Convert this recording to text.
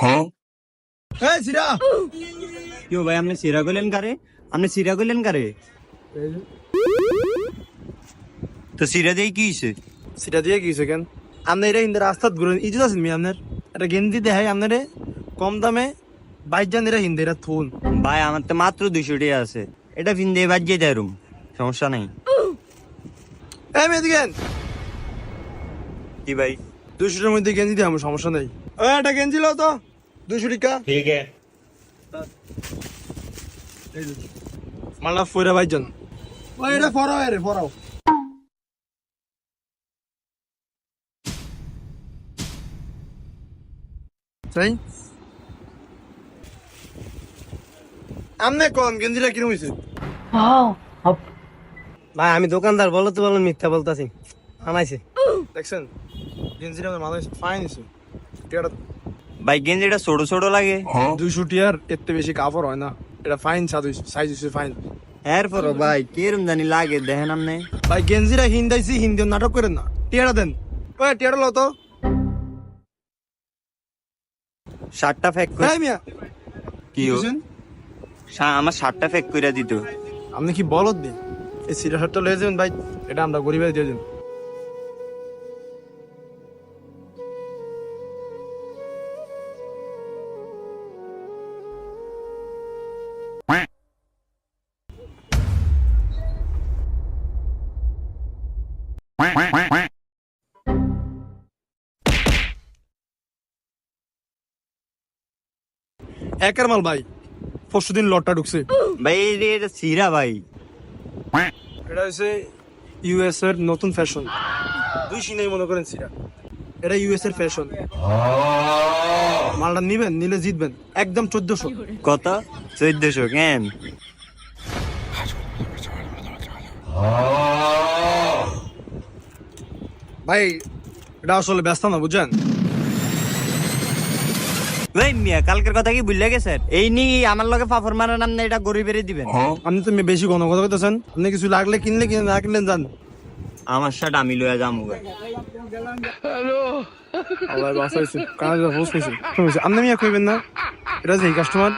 এই সিরা! কিও ভাই আপনি সিরা করলেন কারে? আপনি সিরা করলেন কারে? তো সিরা দিয়ে কি হয়েছে সিটা দিয়ে কি কেন? আপনি এটা হিন্দে রাস্তাত ঘুরেন ইজুত আছেন মি আপনার? এটা গেঞ্জি দেখাই আপনারে কম দামে বাইশ জান এরা হিন্দে এরা থুন। ভাই আমার তো মাত্র দুশো টাকা আছে। এটা ফিন দিয়ে বাজিয়ে দেয় রুম সমস্যা নাই। এই মেদিকেন কি ভাই? দুশোটার মধ্যে গেঞ্জি দিয়ে আমার সমস্যা নেই। ও একটা গেঞ্জি লাও তো। টিকা। ঠিক ফয়রা বাইজন। ওই এটা ফরাও রে ফরাও তাই আমনে কোন গেঞ্জিটা কিরম হয়েছে ভাই আমি দোকানদার বলো তো বলো মিথ্যা বলতাছি। আনাইছে। দেখছেন? গেঞ্জিটা আমার মাথায় ফাইন হয়েছে টিয়াটা ভাই গেঞ্জিটা ছোট ছোট লাগে। দুইশো টিয়ার থেকে বেশি কাপড় হয় না। এটা ফাইন সাইজ হয়েছে ফাইন এরপর ভাই কিরম জানি লাগে দেখেন আপনি। ভাই গেঞ্জিরা হিন্দাইছি হিন্দি নাটক করেন না। টিয়াটা দেন। ওই টিয়াটা লো তো। শার্টটা ফেক হ্যাঁ মিয়া। কি আমার শার্টটা ফেক করে দিত। আপনি কি বলত দিন এই সিরা শার্টটা লয়ে যাবেন ভাই এটা আমরা গরিবের দিয়ে দিন একের মাল ভাই পরশু দিন লটটা ঢুকছে। ভাই এটা সিরা ভাই। এটা হচ্ছে ইউএস এর নতুন ফ্যাশন দুই সিনেই মনে করেন সিরা। এটা ইউএস এর ফ্যাশন মালটা নিবেন নিলে জিতবেন। একদম চোদ্দশো। কত? চোদ্দশো কেন? ভাই এটা আসলে ব্যস্ত না বুঝছেন? ভাই মিয়া কালকের কথা কি ভুলে গেছে এই নি আমার লগে ফাফর মারার নাম না এটা গরিবের দিবেন। আপনি তো বেশি ঘন কথা কইতেছেন। আপনি কিছু লাগলে কিনলে কিনে না কিনলে যান। আমার শার্ট আমি লয়ে যাব গা। আল্লাহ বাসাইছে কাজ হোস কইছে আপনি মিয়া কইবেন না? এটা যে কাস্টমার